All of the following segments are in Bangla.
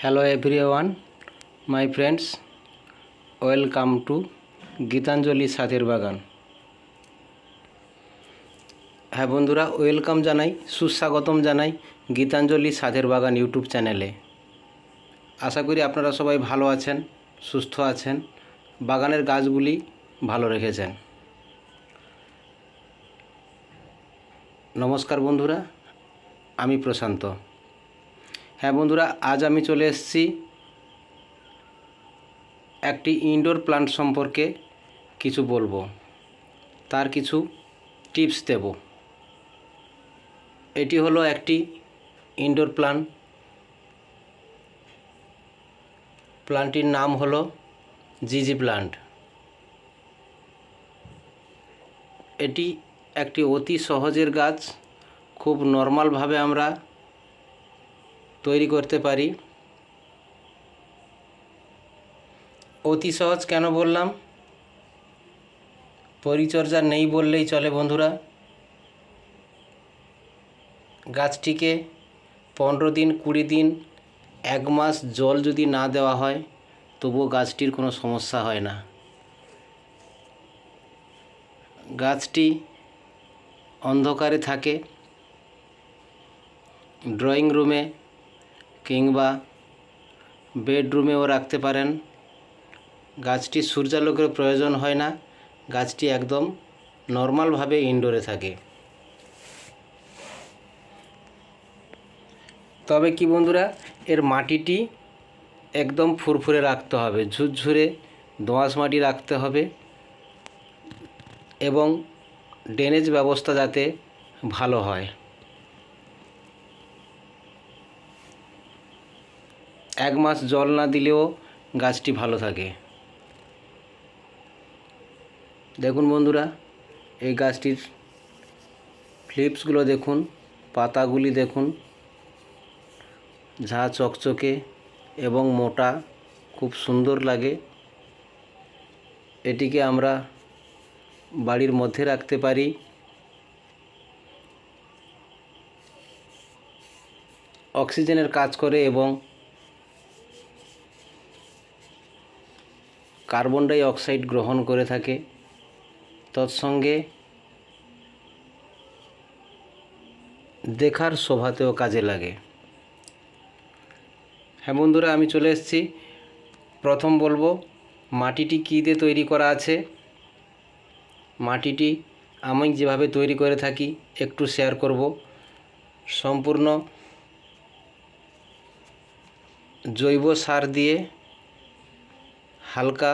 Hello everyone my friends welcome to Gitanjali সাথের বাগান হ্যাঁ বন্ধুরা ওয়েলকাম জানাই, সুস্বাগতম জানাই গীতাঞ্জলি সাধের বাগান ইউটিউব চ্যানেলে আশা করি আপনারা সবাই ভালো আছেন, সুস্থ আছেন, বাগানের গাছগুলি ভালো রেখেছেন। নমস্কার বন্ধুরা, আমি প্রশান্ত। হ্যাঁ বন্ধুরা, আজ আমি চলে এসেছি একটি ইনডোর প্লান্ট সম্পর্কে কিছু বলব। তার কিছু টিপস দেব। এটি হলো একটি ইনডোর প্লান্ট প্লান্টটির নাম হলো জিজি প্লান্ট এটি একটি অতি সহজের গাছ। খুব নর্মালভাবে আমরা তৈরি করতে পারি। অতি সহজ কেন বললাম? পরিচর্যা নেই বললেই চলে বন্ধুরা। গাছটিকে পনেরো দিন, কুড়ি দিন, এক মাস জল যদি না দেওয়া হয়, তবুও গাছটির কোনো সমস্যা হয় না। গাছটি অন্ধকারে থাকে। ড্রয়িং রুমে কিংবা বেডরুমেও রাখতে পারেন। গাছটি সূর্যালোকের প্রয়োজন হয় না। গাছটি একদম নর্মালভাবে ইনডোরে থাকে। তবে কি বন্ধুরা, এর মাটিটি একদম ফুরফুরে রাখতে হবে। ঝুরঝুরে দোঁয়াশ মাটি রাখতে হবে এবং ড্রেনেজ ব্যবস্থা যাতে ভালো হয়। এক মাস জল না দিলেও গাছটি ভালো থাকে। দেখুন বন্ধুরা, এই গাছটির ফ্লিপসগুলো দেখুন, পাতাগুলি দেখুন, ঝা চকচকে এবং মোটা, খুব সুন্দর লাগে। এটিকে আমরা বাড়ির মধ্যে রাখতে পারি। অক্সিজেনের কাজ করে এবং কার্বন ডাই অক্সাইড গ্রহণ করে থাকে। তৎসঙ্গে দেখার শোভাতেও কাজে লাগে। হ্যাঁ বন্ধুরা, আমি চলে এসেছি। প্রথম বলব, মাটিটি কী দিয়ে তৈরি করা আছে? মাটিটি আমি যেভাবে তৈরি করে থাকি, একটু শেয়ার করব। সম্পূর্ণ জৈব সার দিয়ে হালকা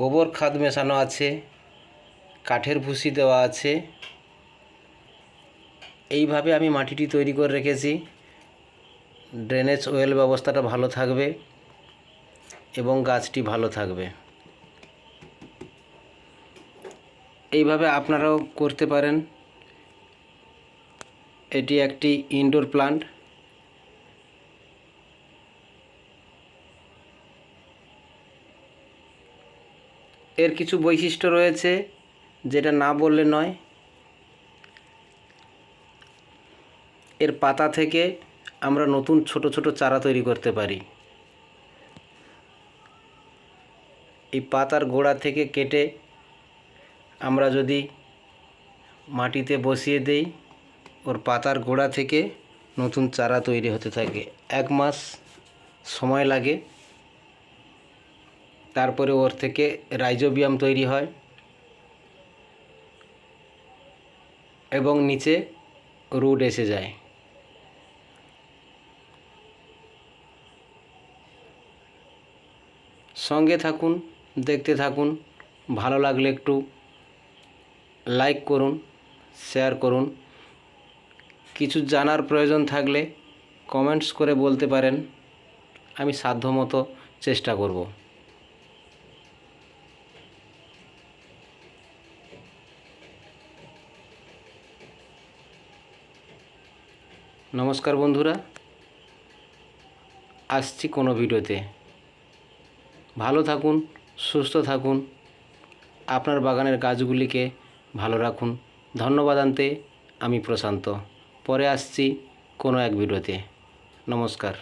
গোবর খাদ মেশানো আছে, কাঠের ভুসি দেওয়া আছে। এইভাবে আমি মাটিটি তৈরি করে রেখেছি। ড্রেনেজ ওয়েল ব্যবস্থাটা ভালো থাকবে এবং গাছটি ভালো থাকবে। এইভাবে আপনারাও করতে পারেন। এটি একটি ইনডোর প্লান্ট এর কিছু বৈশিষ্ট্য রয়েছে যেটা না বললে নয়। এর পাতা থেকে আমরা নতুন ছোট ছোট চারা তৈরি করতে পারি। এই পাতার গোড়া থেকে কেটে আমরা যদি মাটিতে বসিয়ে দেই, ওর পাতার গোড়া থেকে নতুন চারা তৈরি হতে থাকে। এক মাস সময় লাগে। তারপরে ওর থেকে রাইজোবিয়াম তৈরি হয় এবং নিচে রুট এসে যায়। সঙ্গে থাকুন, দেখতে থাকুন, ভালো লাগলে একটু লাইক করুন, শেয়ার করুন। কিছু জানার প্রয়োজন থাকলে কমেন্টস করে বলতে পারেন, আমি সাধ্যমতো চেষ্টা করব। নমস্কার বন্ধুরা। আসছি কোনো ভিডিওতে। ভালো থাকুন, সুস্থ থাকুন। আপনার বাগানের গাছগুলিকে ভালো রাখুন। ধন্যবাদ আনতে আমি প্রশান্ত। পরে আসছি কোনো এক ভিডিওতে। নমস্কার।